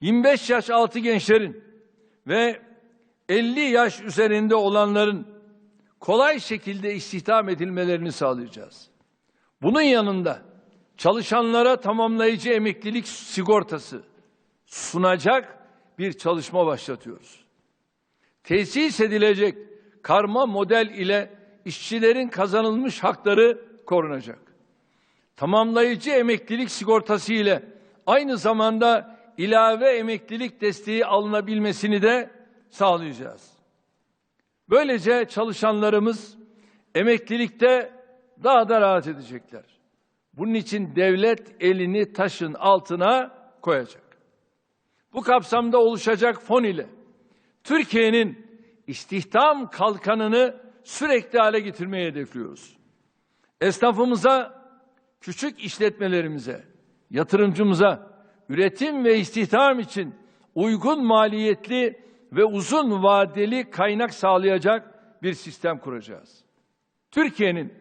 25 yaş altı gençlerin ve 50 yaş üzerinde olanların kolay şekilde istihdam edilmelerini sağlayacağız. Bunun yanında çalışanlara tamamlayıcı emeklilik sigortası sunacak bir çalışma başlatıyoruz. Tesis edilecek karma model ile işçilerin kazanılmış hakları korunacak. Tamamlayıcı emeklilik sigortası ile aynı zamanda ilave emeklilik desteği alınabilmesini de sağlayacağız. Böylece çalışanlarımız emeklilikte daha da rahat edecekler. Bunun için devlet elini taşın altına koyacak. Bu kapsamda oluşacak fon ile Türkiye'nin istihdam kalkanını sürekli hale getirmeyi hedefliyoruz. Esnafımıza, küçük işletmelerimize, yatırımcımıza üretim ve istihdam için uygun maliyetli ve uzun vadeli kaynak sağlayacak bir sistem kuracağız. Türkiye'nin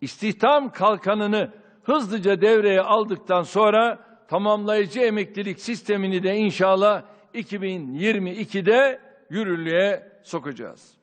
istihdam kalkanını hızlıca devreye aldıktan sonra tamamlayıcı emeklilik sistemini de inşallah 2022'de yürürlüğe sokacağız.